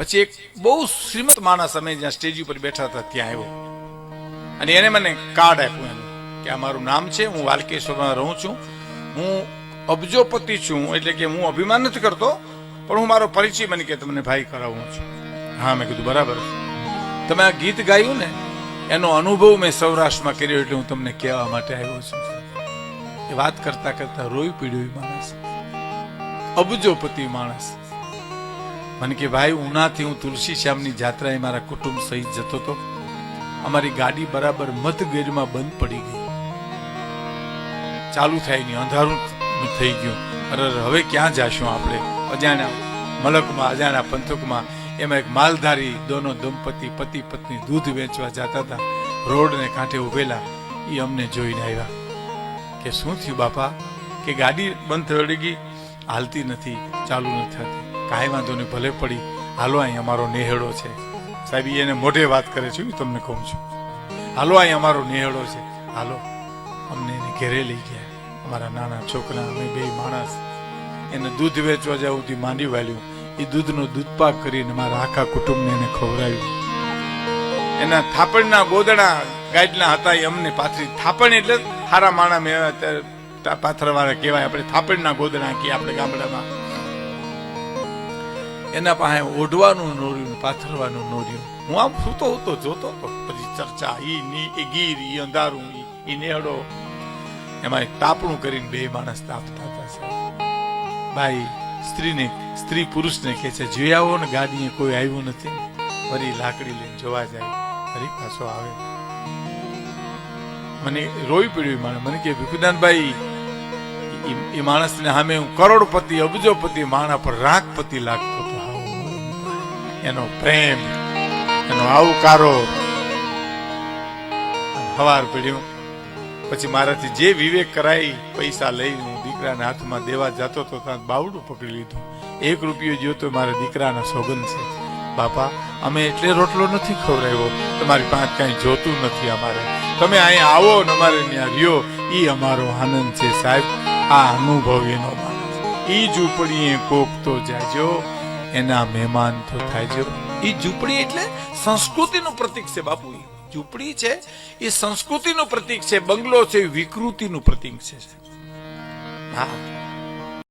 પછી એક બહુ શ્રીમંત માણસ અમે જ્યાં સ્ટેજ ઉપર બેઠા હતા, ત્યાં આવ્યો. અને એને મને કાર્ડ આપ્યું એનું, કે આ મારું નામ છે, હું વાલકેશ્વરમાં રહું છું. હું અબજોપતિ છું, એટલે કે હું અભિમાન નથી કરતો, પણ હું મારો પરિચય મને કે તમને ભાઈ કરાવું છું. હા, મેં કીધું, બરાબર. તમે આ ગીત ગાયું ને, એનો અનુભવ મેં સૌરાષ્ટ્રમાં કર્યો, એટલે હું તમને કહેવા માટે આવ્યો છું. એ વાત કરતા કરતા રોઈ પીડ્યું માણસ. અબજોપતિ માણસ. મને કે, ભાઈ, ઉનાથી હું તુલસી શ્યામની જાત્રાએ મારા કુટુંબ સહિત જતો હતો. અમારી ગાડી બરાબર મધગેરમાં બંધ પડી ગઈ. ચાલુ થાય નહીં, અંધારું થઈ ગયું. અરે હવે ક્યાં જાશું આપણે? અજાણ્યા મલકમાં, અજાણ્યા પંથકમાં એમાં એક માલધારી દોનો દંપતી પતિ પત્ની દૂધ વેચવા જતા હતા. રોડને કાંઠે ઉભેલા. એ અમને જોઈને આવ્યા. કે, શું થયું બાપા? કે ગાડી બંધ થઈ ગઈ? હાલતી નથી, ચાલુ નથી થતી. કાંઈ વાંધો નહીં, ભલે પડી. હાલો, અહીં અમારો નેહડો છે. સાહેબ એને મોઢે વાત કરે છે તમને કહું છું. હાલો, અહીં અમારો નેહડો છે. હાલો, અમને એને ઘેરે લઈ ગયા. અમારા નાના છોકરા, અમે બે માણસ. એને દૂધ વેચવા જવું થી માંડી વાલ્યું એ દૂધનો દૂધપાક કરીને મારા આખા કુટુંબને એને ખવડાવ્યું. એના થાપણના ગોદડા ગાઈડના હતા એ અમને પાથરી. થાપણ એટલે સારા માણા મેં અત્યારે પાથરવાળા કહેવાય. આપણે થાપણના ગોદડા કે આપણે ગામડામાં. એના પાસે ઓઢવાનું નોર્યું પાથરવાનું નોર્યું. હું આમ સૂતો હતો, જોતો હતો, પછી ચર્ચા ઈ ની એ ગીર, ઈ અંધારું, ઈ- નેહડો. એમાં તાપણું કરીને બે માણસ તાપતા હતા સાહેબ. ભાઈ, સ્ત્રીને, સ્ત્રી પુરુષને કહે છે, જોઈ આવો ને, ગાડીએ કોઈ આવ્યું નથી. ફરી લાકડી લઈને જોવા જાય. ફરી પાછો આવે. મને રોઈ પડ્યું માણસ. મને કે ભીખુદાનભાઈ એ માણસને સામે હું કરોડપતિ, અબજોપતિ, માણા પર રાખપતિ લાગતો હતો. એનો પ્રેમ, એનો આવકારો હવાર પડ્યું. પછી મારાથી જે વિવેક કરાઈ, પૈસા લઈ હું દીકરાના હાથમાં દેવા જતો તો ત્યાં બાવડું પકડી લીધું. એક રૂપિયો જો તો મારા દીકરાના સોગંદ છે. બાપા, અમે એટલે રોટલો નથી ખવડાવ્યો. તમારી પાંચ કાંઈ જોતું નથી અમારે. તમે અહીંયા આવો ને અમારે ત્યાં રહ્યો. એ અમારો આનંદ છે સાહેબ. આ અનુભવ એનો માણસ. જ ઉપડીએ કોક તો જાજો. એના મહેમાન તો છે. એ ઝૂંપડી એટલે સંસ્કૃતિનું પ્રતીક છે, બાપુ. ઝૂંપડી છે એ સંસ્કૃતિનું પ્રતીક છે, બંગલો છે વિકૃતિનું પ્રતીક છે. હા.